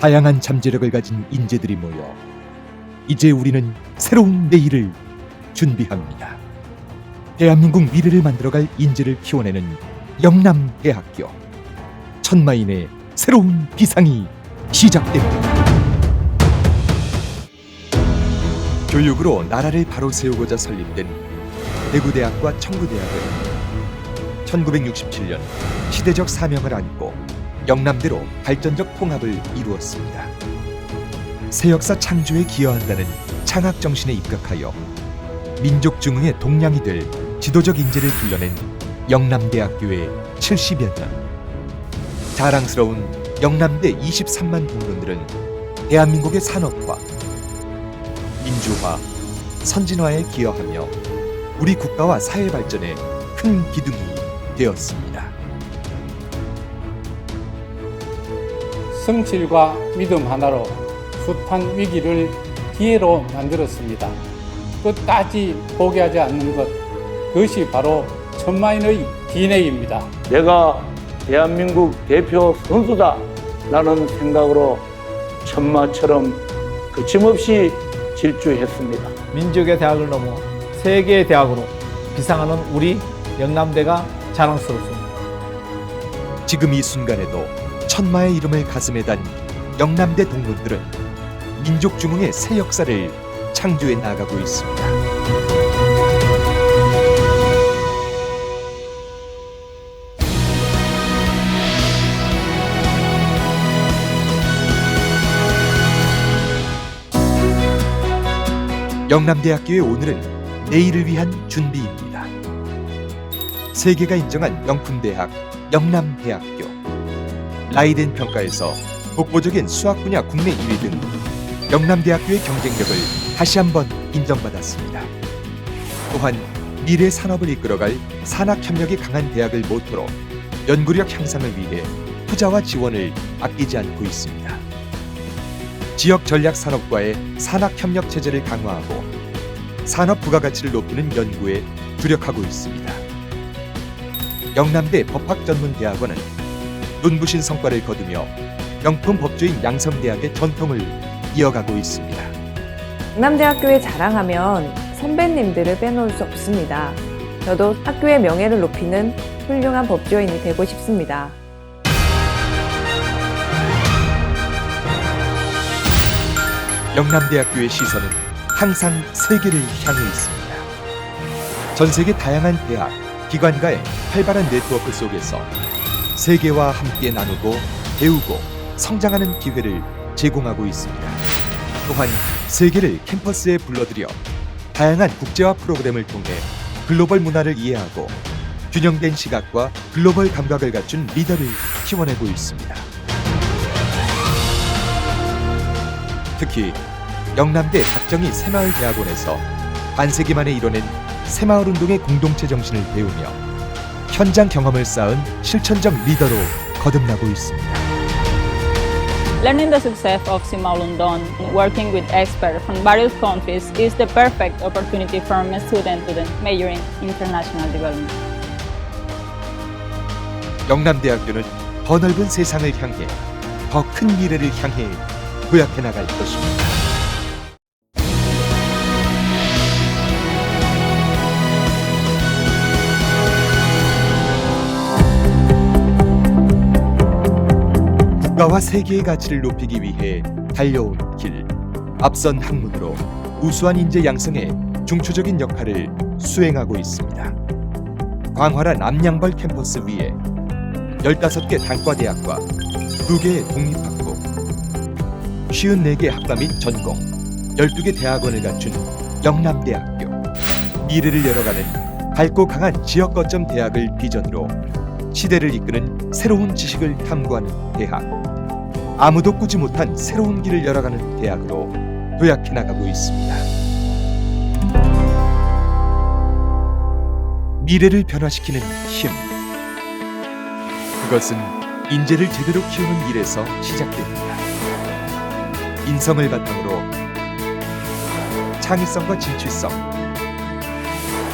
다양한 잠재력을 가진 인재들이 모여 이제 우리는 새로운 내일을 준비합니다. 대한민국 미래를 만들어갈 인재를 키워내는 영남대학교 천마인의 새로운 비상이 시작됩니다. 교육으로 나라를 바로 세우고자 설립된 대구대학과 청구대학은 1967년 시대적 사명을 안고 영남대로 발전적 통합을 이루었습니다. 새 역사 창조에 기여한다는 창학 정신에 입각하여 민족 중흥의 동량이 될 지도적 인재를 길러낸 영남대학교의 70여 년. 자랑스러운 영남대 23만 동문들은 대한민국의 산업화, 민주화, 선진화에 기여하며 우리 국가와 사회 발전에 큰 기둥이 되었습니다. 성실과 믿음 하나로 숱한 위기를 기회로 만들었습니다. 끝까지 포기하지 않는 것, 그것이 바로 천마인의 DNA입니다. 내가 대한민국 대표 선수다 라는 생각으로 천마처럼 거침없이 질주했습니다. 민족의 대학을 넘어 세계의 대학으로 비상하는 우리 영남대가 자랑스럽습니다. 지금 이 순간에도 천마의 이름을 가슴에 단 영남대 동문들은 민족 중흥의 새 역사를 창조해 나가고 있습니다. 영남대학교의 오늘은 내일을 위한 준비입니다. 세계가 인정한 명품대학 영남대학교 라이덴 평가에서 독보적인 수학 분야 국내 2위 등 영남대학교의 경쟁력을 다시 한번 인정받았습니다. 또한 미래 산업을 이끌어갈 산학 협력이 강한 대학을 모토로 연구력 향상을 위해 투자와 지원을 아끼지 않고 있습니다. 지역 전략 산업과의 산학 협력 체제를 강화하고 산업 부가가치를 높이는 연구에 주력하고 있습니다. 영남대 법학전문대학원은 눈부신 성과를 거두며 명품 법조인 양성대학의 전통을 이어가고 있습니다. 강남대학교에 자랑하면 선배님들을 빼놓을 수 없습니다. 저도 학교의 명예를 높이는 훌륭한 법조인이 되고 싶습니다. 영남대학교의 시선은 항상 세계를 향해 있습니다. 전 세계 다양한 대학, 기관과의 활발한 네트워크 속에서 세계와 함께 나누고 배우고 성장하는 기회를 제공하고 있습니다. 또한 세계를 캠퍼스에 불러들여 다양한 국제화 프로그램을 통해 글로벌 문화를 이해하고 균형된 시각과 글로벌 감각을 갖춘 리더를 키워내고 있습니다. 특히 영남대 박정희 새마을대학원에서 반세기 만에 이뤄낸 새마을 운동의 공동체 정신을 배우며 현장 경험을 쌓은 실천적 리더로 거듭나고 있습니다. Learning the success of Simaulundon, working with experts from various countries is the perfect opportunity for a student to major in international development. 영남대학교는 더 넓은 세상을 향해 더 큰 미래를 향해 도약해 나갈 것입니다. 국가와 세계의 가치를 높이기 위해 달려온 길. 앞선 학문으로 우수한 인재 양성에 중추적인 역할을 수행하고 있습니다. 광활한 암양벌 캠퍼스 위에 15개 단과대학과 2개의 독립학부, 54개 학과 및 전공, 12개 대학원을 갖춘 영남대학교. 미래를 열어가는 밝고 강한 지역 거점 대학을 비전으로 시대를 이끄는 새로운 지식을 탐구하는 대학. 아무도 꾸지 못한 새로운 길을 열어가는 대학으로 도약해 나가고 있습니다. 미래를 변화시키는 힘. 그것은 인재를 제대로 키우는 일에서 시작됩니다. 인성을 바탕으로 창의성과 진취성,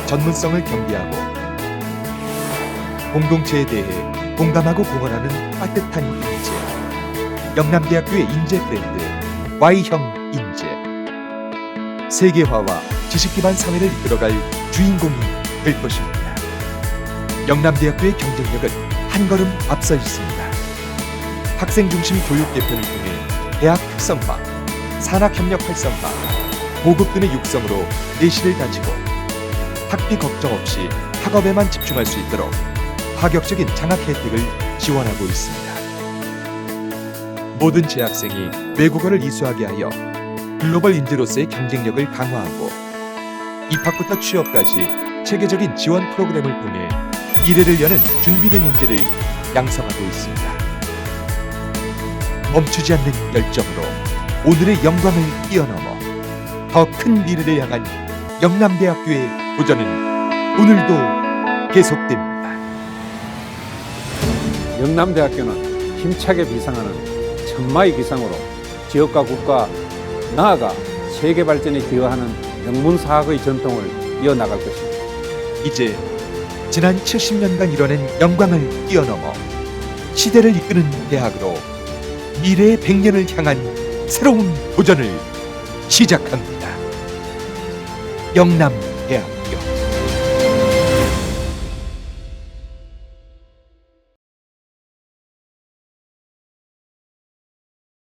전문성을 경비하고 공동체에 대해 공감하고 공헌하는 따뜻한 인재. 영남대학교의 인재 브랜드 Y형 인재 세계화와 지식 기반 사회를 이끌어갈 주인공이 될 것입니다. 영남대학교의 경쟁력은 한 걸음 앞서 있습니다. 학생 중심 교육 개편을 통해 대학 특성화, 산학협력 활성화, 보급 등의 육성으로 내실을 가지고 학비 걱정 없이 학업에만 집중할 수 있도록 파격적인 장학 혜택을 지원하고 있습니다. 모든 재학생이 외국어를 이수하게 하여 글로벌 인재로서의 경쟁력을 강화하고 입학부터 취업까지 체계적인 지원 프로그램을 통해 미래를 여는 준비된 인재를 양성하고 있습니다. 멈추지 않는 열정으로 오늘의 영광을 뛰어넘어 더 큰 미래를 향한 영남대학교의 도전은 오늘도 계속됩니다. 영남대학교는 힘차게 비상하는 천마의 기상으로 지역과 국가 나아가 세계 발전에 기여하는 명문사학의 전통을 이어나갈 것입니다. 이제 지난 70년간 이뤄낸 영광을 뛰어넘어 시대를 이끄는 대학으로 미래의 100년을 향한 새로운 도전을 시작합니다. 영남대학